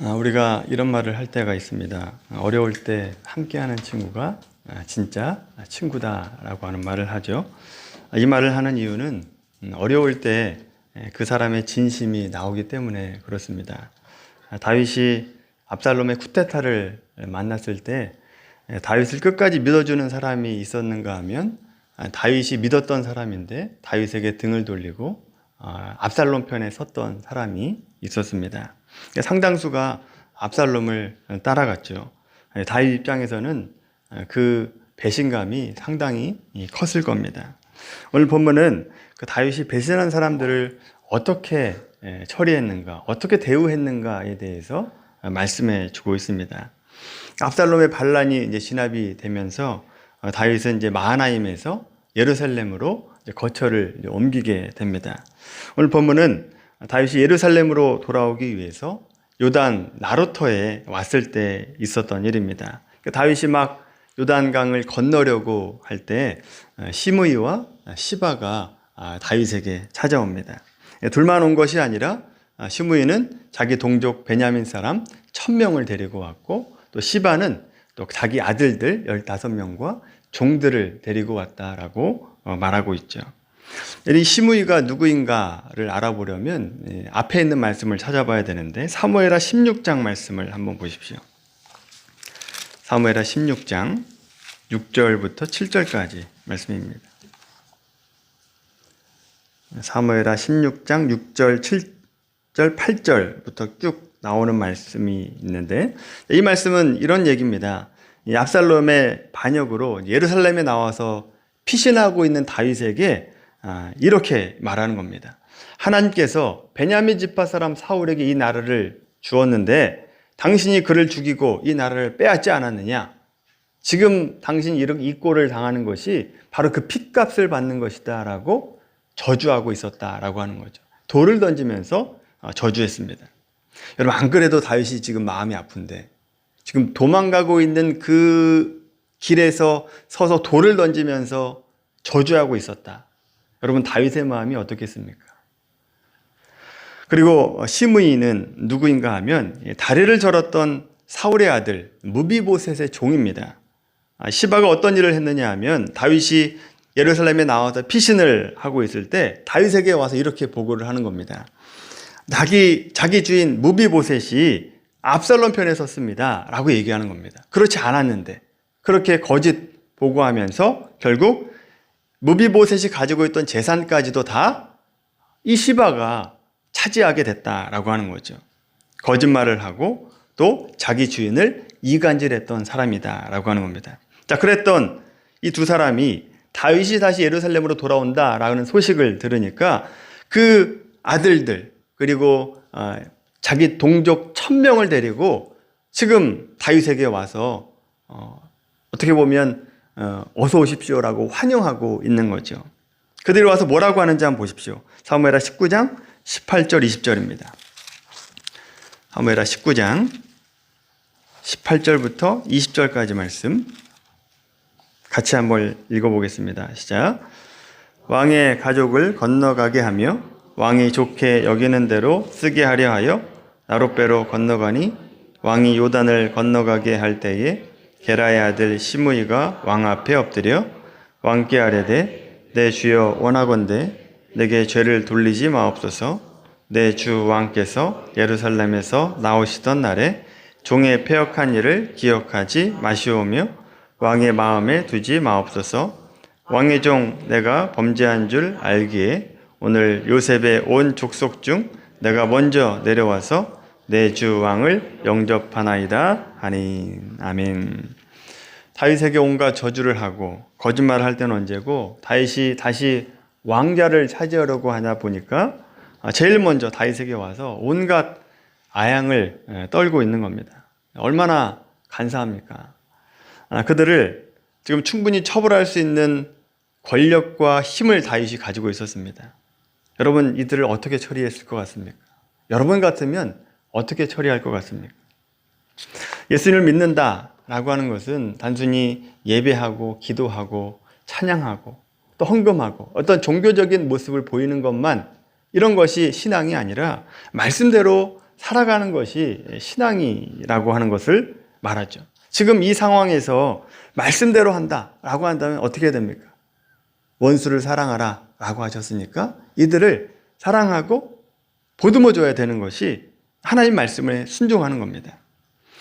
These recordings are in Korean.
아, 우리가 이런 말을 할 때가 있습니다. 어려울 때 함께하는 친구가 아, 진짜 친구다라고 하는 말을 하죠. 아, 이 말을 하는 이유는 음, 어려울 때 그 사람의 진심이 나오기 때문에 그렇습니다. 아, 다윗이 압살롬의 쿠데타를 만났을 때 에, 다윗을 끝까지 믿어주는 사람이 있었는가 하면 아, 다윗이 믿었던 사람인데 다윗에게 등을 돌리고 아, 압살롬 편에 섰던 사람이 있었습니다. 그러니까 상당수가 압살롬을 따라갔죠. 예, 다윗 입장에서는 어, 그 배신감이 상당히 컸을 겁니다. 오늘 본문은 그 다윗이 배신한 사람들을 어떻게 예, 처리했는가, 어떻게 대우했는가에 대해서 말씀해 주고 있습니다. 압살롬의 반란이 이제 진압이 되면서 어, 다윗은 이제 마하나임에서 예루살렘으로 거처를 옮기게 됩니다. 오늘 본문은 다윗이 예루살렘으로 돌아오기 위해서 요단 나루터에 왔을 때 있었던 일입니다. 그러니까 다윗이 막 요단강을 건너려고 할 때 시므이와 시바가 아, 다윗에게 찾아옵니다. 둘만 온 것이 아니라 아, 시므이는 자기 동족 베냐민 사람 천명을 데리고 왔고 또 시바는 또 자기 아들들 15명과 종들을 데리고 왔다라고 어, 말하고 있죠. 이 시므이가 누구인가를 알아보려면 예, 앞에 있는 말씀을 찾아봐야 되는데 사무엘하 16장 말씀을 한번 보십시오. 사무엘하 16장 6절부터 7절까지 말씀입니다. 사무엘하 16장 6절, 7절, 8절부터 쭉 나오는 말씀이 있는데 이 말씀은 이런 얘기입니다. 이 압살롬의 반역으로 예루살렘에 나와서 피신하고 있는 다윗에게 아, 이렇게 말하는 겁니다. 하나님께서 베냐민 지파 사람 사울에게 이 나라를 주었는데 당신이 그를 죽이고 이 나라를 빼앗지 않았느냐? 지금 당신이 이런 이 꼴을 당하는 것이 바로 그 핏값을 받는 것이다라고 저주하고 있었다라고 하는 거죠. 돌을 던지면서 어, 저주했습니다. 여러분 안 그래도 다윗이 지금 마음이 아픈데 지금 도망가고 있는 그 길에서 서서 돌을 던지면서 저주하고 있었다. 여러분 다윗의 마음이 어떻겠습니까? 그리고 시므이는 누구인가 하면 다리를 절었던 사울의 아들 무비보셋의 종입니다. 아, 시바가 어떤 일을 했느냐 하면 다윗이 예루살렘에 나와서 피신을 하고 있을 때 다윗에게 와서 이렇게 보고를 하는 겁니다. 자기 자기 주인 무비보셋이 압살롬 편에 섰습니다. 라고 얘기하는 겁니다. 그렇지 않았는데 그렇게 거짓 보고하면서 결국 무비보셋이 가지고 있던 재산까지도 다 이 시바가 차지하게 됐다라고 하는 거죠. 거짓말을 하고 또 자기 주인을 이간질했던 사람이다라고 하는 겁니다. 자, 그랬던 이 두 사람이 다윗이 다시 예루살렘으로 돌아온다라는 소식을 들으니까 그 아들들 그리고 어, 자기 동족 천 명을 데리고 지금 다윗에게 와서 어, 어떻게 보면 어, 어서 오십시오라고 환영하고 있는 거죠. 그들이 와서 뭐라고 하는지 한번 보십시오. 사무엘하 19장 18절 20절입니다. 사무엘하 19장 18절부터 20절까지 말씀 같이 한번 읽어보겠습니다. 시작. 왕의 가족을 건너가게 하며 왕이 좋게 여기는 대로 쓰게 하려 하여 나룻배로 건너가니 왕이 요단을 건너가게 할 때에 게라의 아들 시므이가 왕 앞에 엎드려 왕께 아뢰되 내 주여 원하건대 내게 죄를 돌리지 마옵소서. 내 주 왕께서 예루살렘에서 나오시던 날에 종의 폐역한 일을 기억하지 마시오며 왕의 마음에 두지 마옵소서. 왕의 종 내가 범죄한 줄 알기에 오늘 요셉의 온 족속 중 내가 먼저 내려와서 내 주 왕을 영접하나이다 하니 아멘. 다윗에게 온갖 저주를 하고 거짓말을 할 때는 언제고 다윗이 다시 왕자를 차지하려고 하냐 보니까 제일 먼저 다윗에게 와서 온갖 아양을 떨고 있는 겁니다. 얼마나 간사합니까? 아, 그들을 지금 충분히 처벌할 수 있는 권력과 힘을 다윗이 가지고 있었습니다. 여러분 이들을 어떻게 처리했을 것 같습니까? 여러분 같으면 어떻게 처리할 것 같습니까? 예수님을 믿는다라고 하는 것은 단순히 예배하고 기도하고 찬양하고 또 헌금하고 어떤 종교적인 모습을 보이는 것만 이런 것이 신앙이 아니라 말씀대로 살아가는 것이 신앙이라고 하는 것을 말하죠. 지금 이 상황에서 말씀대로 한다라고 한다면 어떻게 됩니까? 원수를 사랑하라 라고 하셨으니까 이들을 사랑하고 보듬어 줘야 되는 것이 하나님 말씀에 순종하는 겁니다.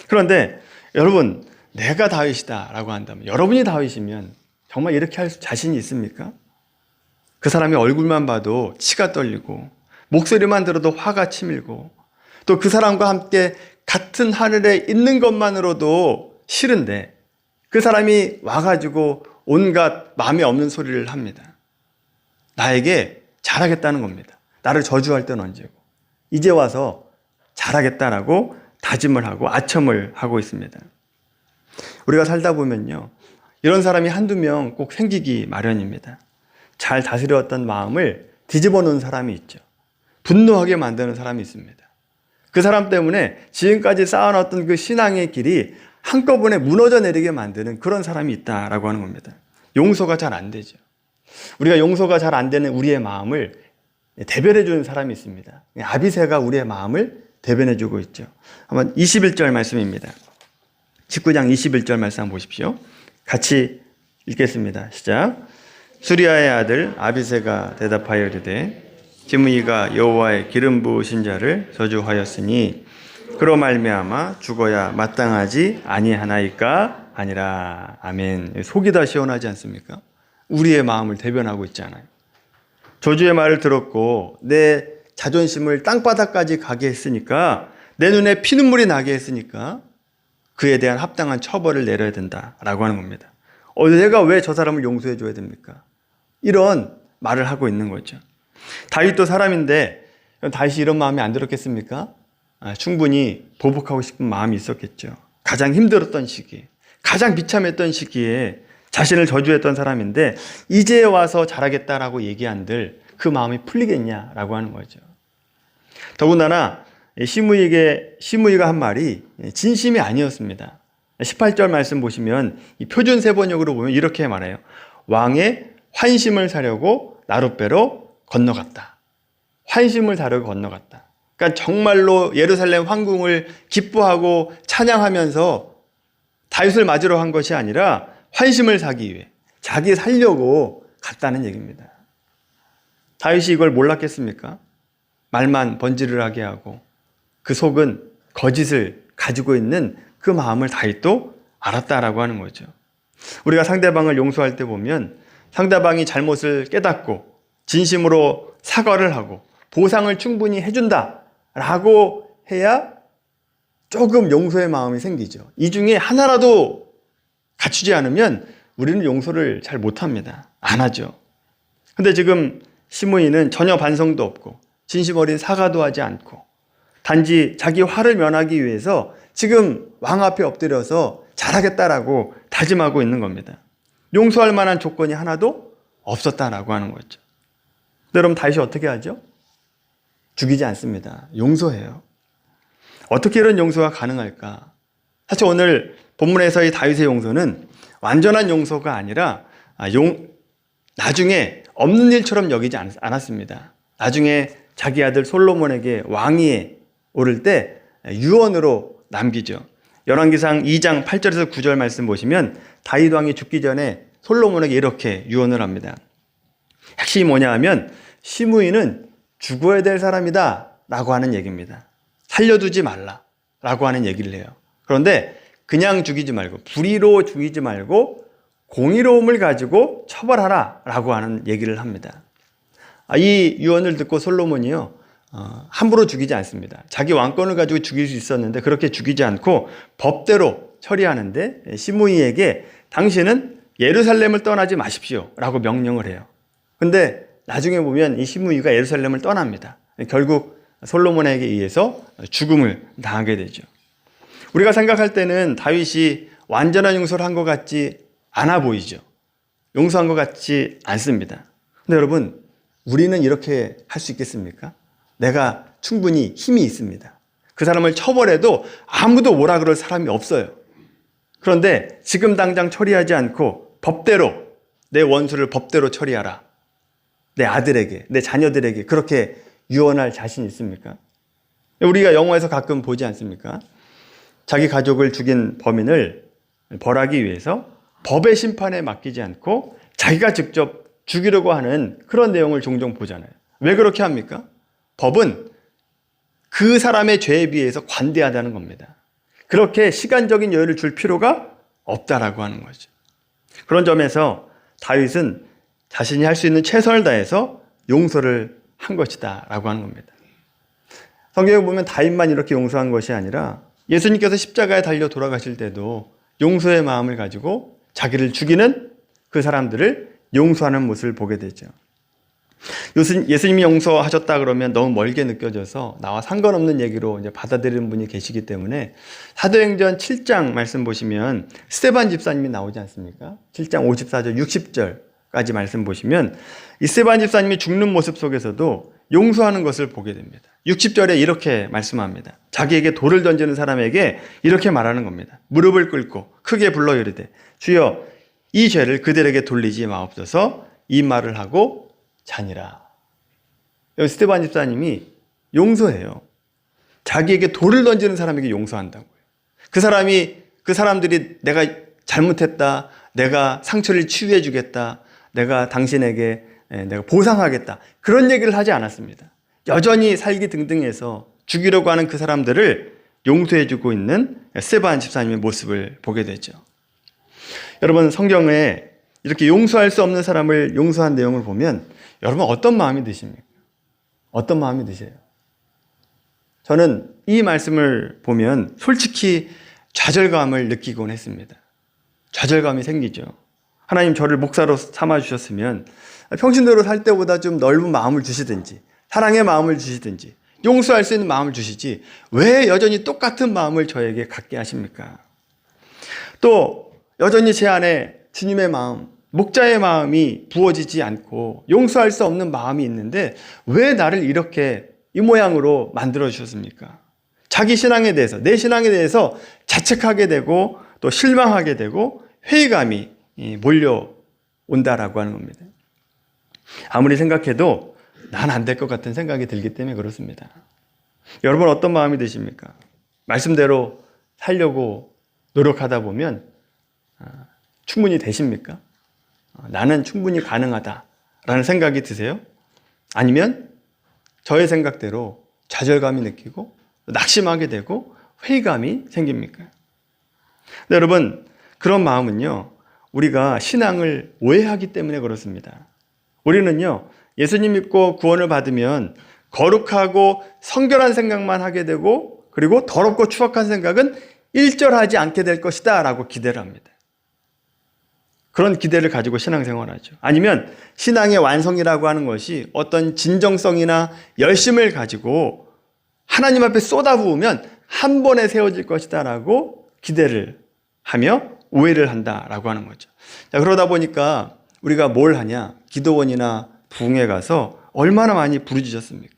그런데 여러분, 내가 다윗이다 라고 한다면 여러분이 다윗이면 정말 이렇게 할 자신이 있습니까? 그 사람의 얼굴만 봐도 치가 떨리고 목소리만 들어도 화가 치밀고 또 그 사람과 함께 같은 하늘에 있는 것만으로도 싫은데 그 사람이 와가지고 온갖 마음에 없는 소리를 합니다. 나에게 잘하겠다는 겁니다. 나를 저주할 때는 언제고. 이제 와서 잘하겠다라고 다짐을 하고 아첨을 하고 있습니다. 우리가 살다 보면요. 이런 사람이 한두 명 꼭 생기기 마련입니다. 잘 다스려왔던 마음을 뒤집어 놓은 사람이 있죠. 분노하게 만드는 사람이 있습니다. 그 사람 때문에 지금까지 쌓아놨던 그 신앙의 길이 한꺼번에 무너져 내리게 만드는 그런 사람이 있다라고 하는 겁니다. 용서가 잘 안 되죠. 우리가 용서가 잘 안 되는 우리의 마음을 대변해 주는 사람이 있습니다. 아비세가 우리의 마음을 대변해 주고 있죠. 한번 21절 말씀입니다. 19장 21절 말씀 한번 보십시오. 같이 읽겠습니다. 시작. 수리아의 아들 아비세가 대답하여 이르되 지므이가 여호와의 기름 부으신 자를 저주하였으니 그로 말미암아 죽어야 마땅하지 아니하나이까 아니라 아멘. 속이 다 시원하지 않습니까? 우리의 마음을 대변하고 있잖아요. 저주의 말을 들었고 내 자존심을 땅바닥까지 가게 했으니까 내 눈에 피눈물이 나게 했으니까 그에 대한 합당한 처벌을 내려야 된다라고 하는 겁니다. 어, 내가 왜 저 사람을 용서해 줘야 됩니까? 이런 말을 하고 있는 거죠. 다윗도 사람인데 다윗이 이런 마음이 안 들었겠습니까? 아, 충분히 보복하고 싶은 마음이 있었겠죠. 가장 힘들었던 시기, 가장 비참했던 시기에 자신을 저주했던 사람인데 이제 와서 잘하겠다라고 얘기한들 그 마음이 풀리겠냐라고 하는 거죠. 더군다나 시므이에게 시므이가 한 말이 진심이 아니었습니다. 18절 말씀 보시면 이 표준 세번역으로 보면 이렇게 말해요. 왕의 환심을 사려고 나룻배로 건너갔다. 환심을 사려고 건너갔다. 그러니까 정말로 예루살렘 황궁을 기뻐하고 찬양하면서 다윗을 맞으러 한 것이 아니라 환심을 사기 위해 자기 살려고 갔다는 얘기입니다. 다윗이 이걸 몰랐겠습니까? 말만 번지를 하게 하고 그 속은 거짓을 가지고 있는 그 마음을 다윗도 알았다라고 하는 거죠. 우리가 상대방을 용서할 때 보면 상대방이 잘못을 깨닫고 진심으로 사과를 하고 보상을 충분히 해준다라고 해야 조금 용서의 마음이 생기죠. 이 중에 하나라도 갖추지 않으면 우리는 용서를 잘 못합니다. 안 하죠. 근데 지금 시므이는 전혀 반성도 없고 진심 어린 사과도 하지 않고 단지 자기 화를 면하기 위해서 지금 왕 앞에 엎드려서 잘하겠다라고 다짐하고 있는 겁니다. 용서할 만한 조건이 하나도 없었다라고 하는 거죠. 여러분 다시 어떻게 하죠? 죽이지 않습니다. 용서해요. 어떻게 이런 용서가 가능할까? 사실 오늘 본문에서의 다윗의 용서는 완전한 용서가 아니라 아, 용, 나중에 없는 일처럼 여기지 않았습니다. 나중에 자기 아들 솔로몬에게 왕위에 오를 때 유언으로 남기죠. 열왕기상 2장 8절에서 9절 말씀 보시면 다윗 왕이 죽기 전에 솔로몬에게 이렇게 유언을 합니다. 핵심이 뭐냐 하면 시므이는 죽어야 될 사람이다 라고 하는 얘기입니다. 살려두지 말라 라고 하는 얘기를 해요. 그런데 그냥 죽이지 말고 불의로 죽이지 말고 공의로움을 가지고 처벌하라 라고 하는 얘기를 합니다. 아, 이 유언을 듣고 솔로몬이요 어, 함부로 죽이지 않습니다. 자기 왕권을 가지고 죽일 수 있었는데 그렇게 죽이지 않고 법대로 처리하는데 시므이에게 당신은 예루살렘을 떠나지 마십시오 라고 명령을 해요. 근데 나중에 보면 이 시므이가 예루살렘을 떠납니다. 결국 솔로몬에게 의해서 죽음을 당하게 되죠. 우리가 생각할 때는 다윗이 완전한 용서를 한 것 같지 않아 보이죠. 용서한 것 같지 않습니다. 근데 여러분, 우리는 이렇게 할 수 있겠습니까? 내가 충분히 힘이 있습니다. 그 사람을 처벌해도 아무도 뭐라 그럴 사람이 없어요. 그런데 지금 당장 처리하지 않고 법대로 내 원수를 법대로 처리하라. 내 아들에게, 내 자녀들에게 그렇게 유언할 자신 있습니까? 우리가 영화에서 가끔 보지 않습니까? 자기 가족을 죽인 범인을 벌하기 위해서 법의 심판에 맡기지 않고 자기가 직접 죽이려고 하는 그런 내용을 종종 보잖아요. 왜 그렇게 합니까? 법은 그 사람의 죄에 비해서 관대하다는 겁니다. 그렇게 시간적인 여유를 줄 필요가 없다라고 하는 거죠. 그런 점에서 다윗은 자신이 할 수 있는 최선을 다해서 용서를 한 것이다라고 하는 겁니다. 성경에 보면 다윗만 이렇게 용서한 것이 아니라 예수님께서 십자가에 달려 돌아가실 때도 용서의 마음을 가지고 자기를 죽이는 그 사람들을 용서하는 모습을 보게 되죠. 예수님이 용서하셨다 그러면 너무 멀게 느껴져서 나와 상관없는 얘기로 이제 받아들이는 분이 계시기 때문에 사도행전 7장 말씀 보시면 스테반 집사님이 나오지 않습니까? 7장 54절, 60절까지 말씀 보시면 이 스테반 집사님이 죽는 모습 속에서도 용서하는 것을 보게 됩니다. 60절에 이렇게 말씀합니다. 자기에게 돌을 던지는 사람에게 이렇게 말하는 겁니다. 무릎을 꿇고 크게 불러 이르되 주여 이 죄를 그들에게 돌리지 마옵소서 이 말을 하고 자니라. 여기 스테반 집사님이 용서해요. 자기에게 돌을 던지는 사람에게 용서한다고요. 그 사람이 그 사람들이 내가 잘못했다. 내가 상처를 치유해 주겠다. 내가 당신에게 예, 내가 보상하겠다. 그런 얘기를 하지 않았습니다. 여전히 살기 등등해서 죽이려고 하는 그 사람들을 용서해 주고 있는 스테반 집사님의 모습을 보게 되죠. 여러분 성경에 이렇게 용서할 수 없는 사람을 용서한 내용을 보면 여러분 어떤 마음이 드십니까? 어떤 마음이 드세요? 저는 이 말씀을 보면 솔직히 좌절감을 느끼곤 했습니다. 좌절감이 생기죠. 하나님 저를 목사로 삼아 주셨으면 평신도로 살 때보다 좀 넓은 마음을 주시든지 사랑의 마음을 주시든지 용서할 수 있는 마음을 주시지 왜 여전히 똑같은 마음을 저에게 갖게 하십니까? 또 여전히 제 안에 주님의 마음, 목자의 마음이 부어지지 않고 용서할 수 없는 마음이 있는데 왜 나를 이렇게 이 모양으로 만들어 주셨습니까? 자기 신앙에 대해서, 내 신앙에 대해서 자책하게 되고 또 실망하게 되고 회의감이 몰려온다라고 하는 겁니다. 아무리 생각해도 난 안 될 것 같은 생각이 들기 때문에 그렇습니다. 여러분 어떤 마음이 드십니까? 말씀대로 살려고 노력하다 보면 아, 충분히 되십니까? 나는 충분히 가능하다라는 생각이 드세요? 아니면 저의 생각대로 좌절감이 느끼고 낙심하게 되고 회의감이 생깁니까? 네, 여러분 그런 마음은요 우리가 신앙을 오해하기 때문에 그렇습니다. 우리는요 예수님 믿고 구원을 받으면 거룩하고 성결한 생각만 하게 되고 그리고 더럽고 추악한 생각은 일절하지 않게 될 것이다 라고 기대를 합니다. 그런 기대를 가지고 신앙생활 하죠. 아니면 신앙의 완성이라고 하는 것이 어떤 진정성이나 열심을 가지고 하나님 앞에 쏟아부으면 한 번에 세워질 것이다 라고 기대를 하며 오해를 한다 라고 하는 거죠. 자, 그러다 보니까 우리가 뭘 하냐? 기도원이나 부흥에 가서 얼마나 많이 부르짖었습니까?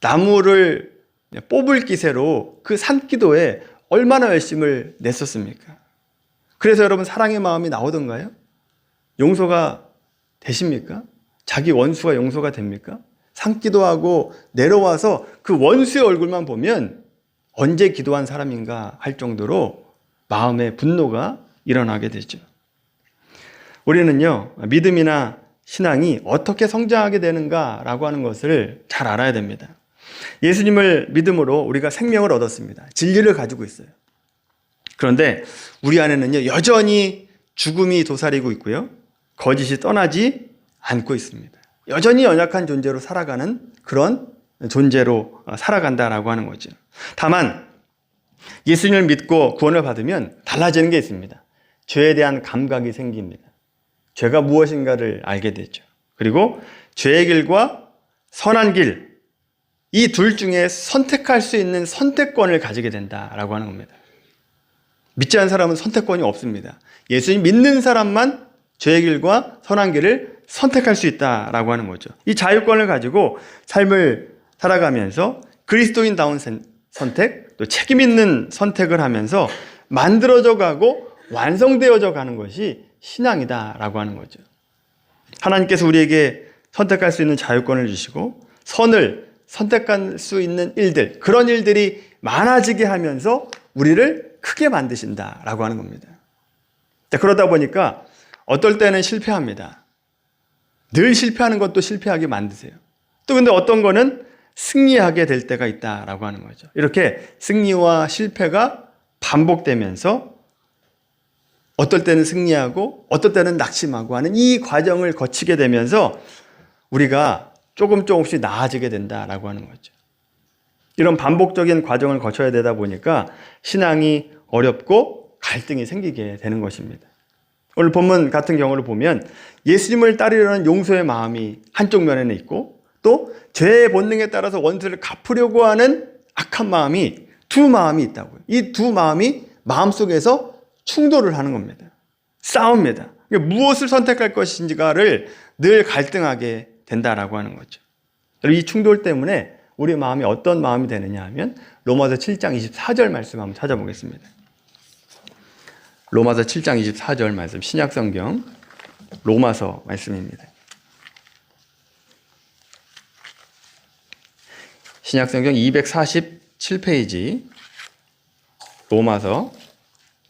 나무를 뽑을 기세로 그 산기도에 얼마나 열심을 냈었습니까? 그래서 여러분 사랑의 마음이 나오던가요? 용서가 되십니까? 자기 원수가 용서가 됩니까? 상기도 하고 내려와서 그 원수의 얼굴만 보면 언제 기도한 사람인가 할 정도로 마음의 분노가 일어나게 되죠. 우리는요, 믿음이나 신앙이 어떻게 성장하게 되는가라고 하는 것을 잘 알아야 됩니다. 예수님을 믿음으로 우리가 생명을 얻었습니다. 진리를 가지고 있어요. 그런데 우리 안에는요, 여전히 죽음이 도사리고 있고요. 거짓이 떠나지 않고 있습니다. 여전히 연약한 존재로 살아가는 그런 존재로 살아간다라고 하는 거죠. 다만, 예수님을 믿고 구원을 받으면 달라지는 게 있습니다. 죄에 대한 감각이 생깁니다. 죄가 무엇인가를 알게 되죠. 그리고 죄의 길과 선한 길, 이 둘 중에 선택할 수 있는 선택권을 가지게 된다라고 하는 겁니다. 믿지 않은 사람은 선택권이 없습니다. 예수님 믿는 사람만 죄의 길과 선한 길을 선택할 수 있다라고 하는 거죠. 이 자유권을 가지고 삶을 살아가면서 그리스도인다운 선택, 또 책임 있는 선택을 하면서 만들어져 가고 완성되어져 가는 것이 신앙이다라고 하는 거죠. 하나님께서 우리에게 선택할 수 있는 자유권을 주시고 선을 선택할 수 있는 일들, 그런 일들이 많아지게 하면서 우리를 크게 만드신다라고 하는 겁니다. 자, 그러다 보니까 어떨 때는 실패합니다. 늘 실패하는 것도 실패하게 만드세요. 또 근데 어떤 거는 승리하게 될 때가 있다라고 하는 거죠. 이렇게 승리와 실패가 반복되면서 어떨 때는 승리하고 어떨 때는 낙심하고 하는 이 과정을 거치게 되면서 우리가 조금 조금씩 나아지게 된다라고 하는 거죠. 이런 반복적인 과정을 거쳐야 되다 보니까 신앙이 어렵고 갈등이 생기게 되는 것입니다. 오늘 본문 같은 경우를 보면 예수님을 따르려는 용서의 마음이 한쪽 면에는 있고 또 죄의 본능에 따라서 원수를 갚으려고 하는 악한 마음이 두 마음이 있다고요. 이 두 마음이 마음속에서 충돌을 하는 겁니다. 싸웁니다. 그러니까 무엇을 선택할 것인지가를 늘 갈등하게 된다라고 하는 거죠. 이 충돌 때문에 우리 마음이 어떤 마음이 되느냐 하면 로마서 7장 24절 말씀 한번 찾아보겠습니다. 로마서 7장 24절 말씀 신약 성경 로마서 말씀입니다. 신약 성경 247페이지 로마서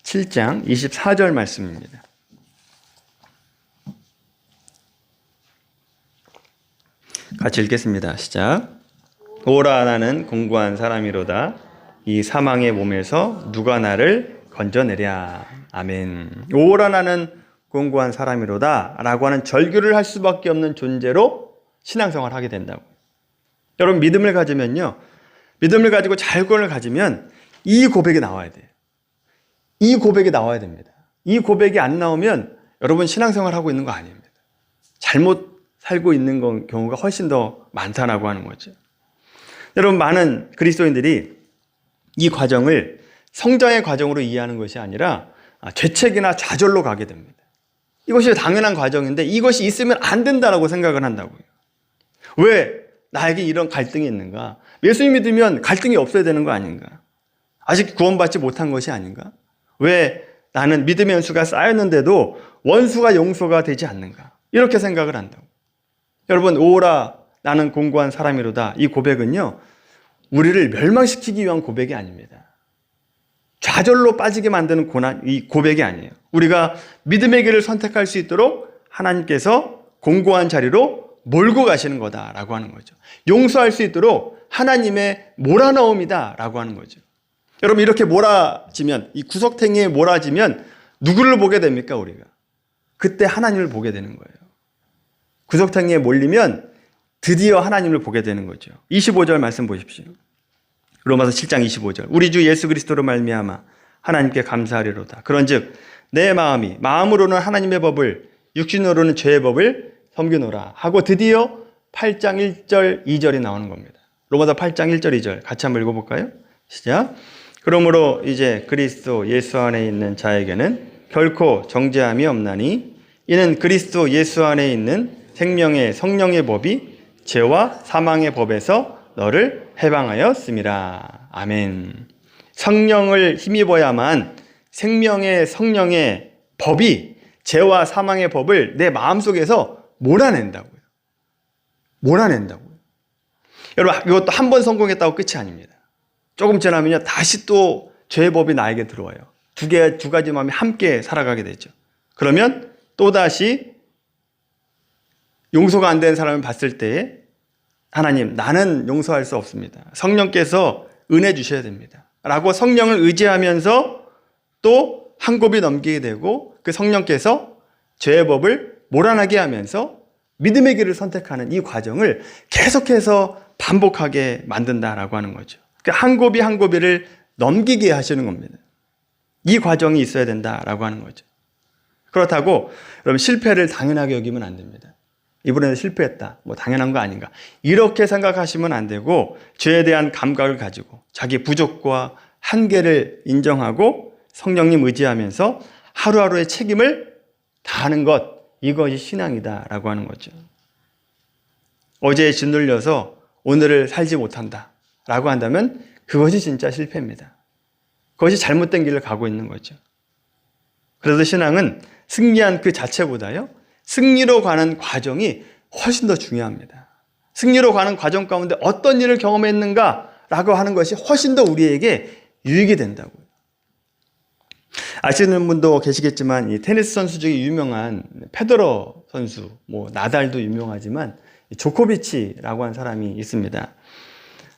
7장 24절 말씀입니다. 같이 읽겠습니다. 시작. 오라 나는 공고한 사람이로다. 이 사망의 몸에서 누가 나를 건져내랴. 아멘. 오라 나는 공고한 사람이로다. 라고 하는 절규를 할 수밖에 없는 존재로 신앙생활을 하게 된다고. 여러분 믿음을 가지면요. 믿음을 가지고 자유권을 가지면 이 고백이 나와야 돼요. 이 고백이 나와야 됩니다. 이 고백이 안 나오면 여러분 신앙생활 하고 있는 거 아닙니다. 잘못 살고 있는 경우가 훨씬 더 많다라고 하는 거죠. 여러분 많은 그리스도인들이 이 과정을 성장의 과정으로 이해하는 것이 아니라 죄책이나 좌절로 가게 됩니다. 이것이 당연한 과정인데 이것이 있으면 안 된다라고 생각을 한다고요. 왜 나에게 이런 갈등이 있는가? 예수님 믿으면 갈등이 없어야 되는 거 아닌가? 아직 구원받지 못한 것이 아닌가? 왜 나는 믿음의 연수가 쌓였는데도 원수가 용서가 되지 않는가? 이렇게 생각을 한다고. 여러분, 오라 나는 공고한 사람이로다. 이 고백은요, 우리를 멸망시키기 위한 고백이 아닙니다. 좌절로 빠지게 만드는 고난, 이 고백이 아니에요. 우리가 믿음의 길을 선택할 수 있도록 하나님께서 공고한 자리로 몰고 가시는 거다라고 하는 거죠. 용서할 수 있도록 하나님의 몰아넣음이다라고 하는 거죠. 여러분 이렇게 몰아지면 이 구석탱이에 몰아지면 누구를 보게 됩니까 우리가? 그때 하나님을 보게 되는 거예요. 구석탱이에 몰리면 드디어 하나님을 보게 되는 거죠. 25절 말씀 보십시오. 로마서 7장 25절. 우리 주 예수 그리스도로 말미암아 하나님께 감사하리로다. 그런즉 내 마음이 마음으로는 하나님의 법을 육신으로는 죄의 법을 섬기노라 하고 드디어 8장 1절 2절이 나오는 겁니다. 로마서 8장 1절 2절 같이 한번 읽어볼까요? 시작. 그러므로 이제 그리스도 예수 안에 있는 자에게는 결코 정죄함이 없나니 이는 그리스도 예수 안에 있는 생명의 성령의 법이 죄와 사망의 법에서 너를 해방하였습니다. 아멘. 성령을 힘입어야만 생명의 성령의 법이 죄와 사망의 법을 내 마음속에서 몰아낸다고요. 몰아낸다고요. 여러분, 이것도 한 번 성공했다고 끝이 아닙니다. 조금 지나면요, 다시 또 죄의 법이 나에게 들어와요. 두 개, 두 가지 마음이 함께 살아가게 되죠. 그러면 또 다시 용서가 안 된 사람을 봤을 때 하나님, 나는 용서할 수 없습니다. 성령께서 은혜 주셔야 됩니다. 라고 성령을 의지하면서 또 한 곱이 넘기게 되고 그 성령께서 죄의 법을 몰아나게 하면서 믿음의 길을 선택하는 이 과정을 계속해서 반복하게 만든다라고 하는 거죠. 한 고비 한 고비를 넘기게 하시는 겁니다. 이 과정이 있어야 된다라고 하는 거죠. 그렇다고 여러분 실패를 당연하게 여기면 안 됩니다. 이번에는 실패했다. 뭐 당연한 거 아닌가. 이렇게 생각하시면 안 되고 죄에 대한 감각을 가지고 자기 부족과 한계를 인정하고 성령님 의지하면서 하루하루의 책임을 다하는 것 이것이 신앙이다라고 하는 거죠. 어제에 짓눌려서 오늘을 살지 못한다. 라고 한다면 그것이 진짜 실패입니다. 그것이 잘못된 길을 가고 있는 거죠. 그래서 신앙은 승리한 그 자체보다요, 승리로 가는 과정이 훨씬 더 중요합니다. 승리로 가는 과정 가운데 어떤 일을 경험했는가라고 하는 것이 훨씬 더 우리에게 유익이 된다고요. 아시는 분도 계시겠지만 이 테니스 선수 중에 유명한 페더러 선수, 뭐 나달도 유명하지만 조코비치라고 한 사람이 있습니다.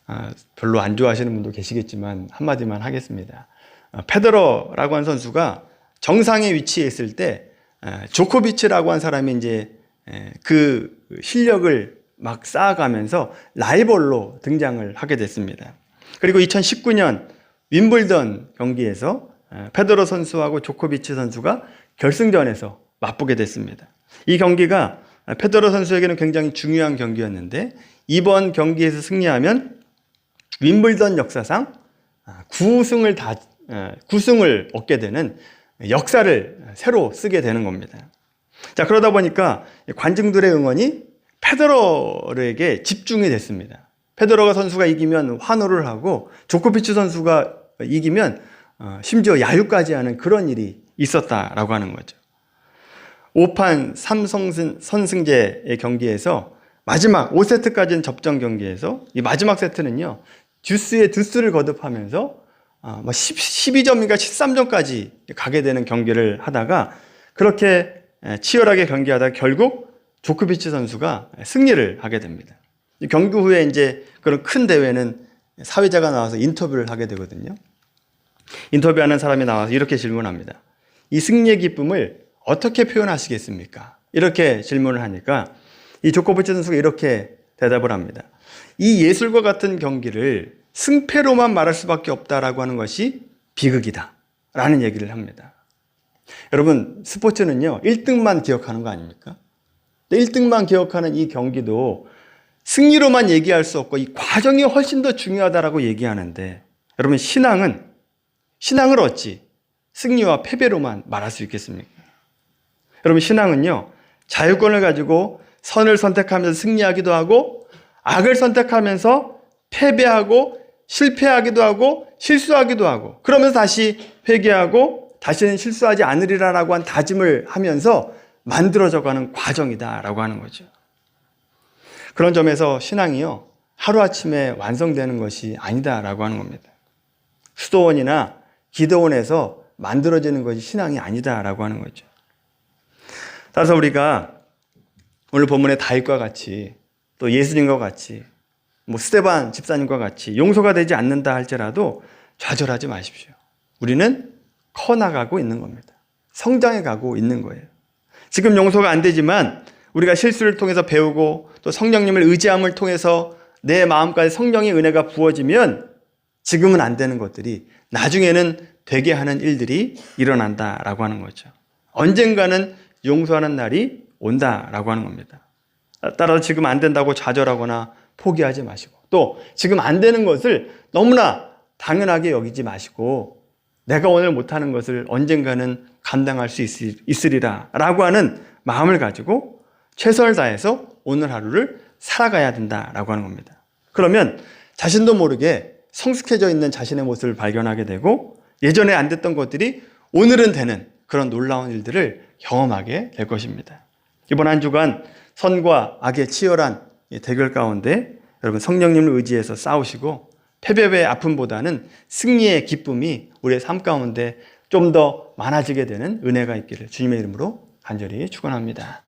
아, 별로 안 좋아하시는 분도 계시겠지만 한마디만 하겠습니다. 아, 페더러라고 한 선수가 정상에 위치해 있을 때 아, 조코비치라고 한 사람이 이제 에, 그 실력을 막 쌓아가면서 라이벌로 등장을 하게 됐습니다. 그리고 2019년 윈블던 경기에서 에, 페더러 선수하고 조코비치 선수가 결승전에서 맞붙게 됐습니다. 이 경기가 페더러 선수에게는 굉장히 중요한 경기였는데 이번 경기에서 승리하면 윈블던 역사상 9승을 다 9승을 얻게 되는 역사를 새로 쓰게 되는 겁니다. 자, 그러다 보니까 관중들의 응원이 페더러에게 집중이 됐습니다. 페더러가 선수가 이기면 환호를 하고 조코피치 선수가 이기면 어, 심지어 야유까지 하는 그런 일이 있었다라고 하는 거죠. 5판 3선승제의 경기에서 마지막 5세트까지는 접전 경기에서 이 마지막 세트는요. 듀스에 듀스를 거듭하면서 아, 뭐 10, 12점인가 13점까지 가게 되는 경기를 하다가 그렇게 치열하게 경기하다 결국 조코비치 선수가 승리를 하게 됩니다. 경기 후에 이제 그런 큰 대회는 사회자가 나와서 인터뷰를 하게 되거든요. 인터뷰하는 사람이 나와서 이렇게 질문합니다. 이 승리의 기쁨을 어떻게 표현하시겠습니까? 이렇게 질문을 하니까 이 조코비치 선수가 이렇게 대답을 합니다. 이 예술과 같은 경기를 승패로만 말할 수밖에 없다라고 하는 것이 비극이다. 라는 얘기를 합니다. 여러분, 스포츠는요, 1등만 기억하는 거 아닙니까? 1등만 기억하는 이 경기도 승리로만 얘기할 수 없고 이 과정이 훨씬 더 중요하다라고 얘기하는데 여러분, 신앙은, 신앙을 어찌 승리와 패배로만 말할 수 있겠습니까? 여러분, 신앙은요, 자유권을 가지고 선을 선택하면서 승리하기도 하고 악을 선택하면서 패배하고 실패하기도 하고 실수하기도 하고 그러면서 다시 회개하고 다시는 실수하지 않으리라라고 한 다짐을 하면서 만들어져 가는 과정이다라고 하는 거죠. 그런 점에서 신앙이요. 하루아침에 완성되는 것이 아니다라고 하는 겁니다. 수도원이나 기도원에서 만들어지는 것이 신앙이 아니다라고 하는 거죠. 따라서 우리가 오늘 본문의 다윗과 같이 또 예수님과 같이 뭐 스테반 집사님과 같이 용서가 되지 않는다 할지라도 좌절하지 마십시오. 우리는 커 나가고 있는 겁니다. 성장해 가고 있는 거예요. 지금 용서가 안 되지만 우리가 실수를 통해서 배우고 또 성령님을 의지함을 통해서 내 마음까지 성령의 은혜가 부어지면 지금은 안 되는 것들이 나중에는 되게 하는 일들이 일어난다라고 하는 거죠. 언젠가는 용서하는 날이 온다라고 하는 겁니다. 따라서 지금 안 된다고 좌절하거나 포기하지 마시고 또 지금 안 되는 것을 너무나 당연하게 여기지 마시고 내가 오늘 못하는 것을 언젠가는 감당할 수 있으리라 라고 하는 마음을 가지고 최선을 다해서 오늘 하루를 살아가야 된다라고 하는 겁니다. 그러면 자신도 모르게 성숙해져 있는 자신의 모습을 발견하게 되고 예전에 안 됐던 것들이 오늘은 되는 그런 놀라운 일들을 경험하게 될 것입니다. 이번 한 주간 선과 악의 치열한 대결 가운데 여러분 성령님을 의지해서 싸우시고 패배의 아픔보다는 승리의 기쁨이 우리의 삶 가운데 좀 더 많아지게 되는 은혜가 있기를 주님의 이름으로 간절히 축원합니다.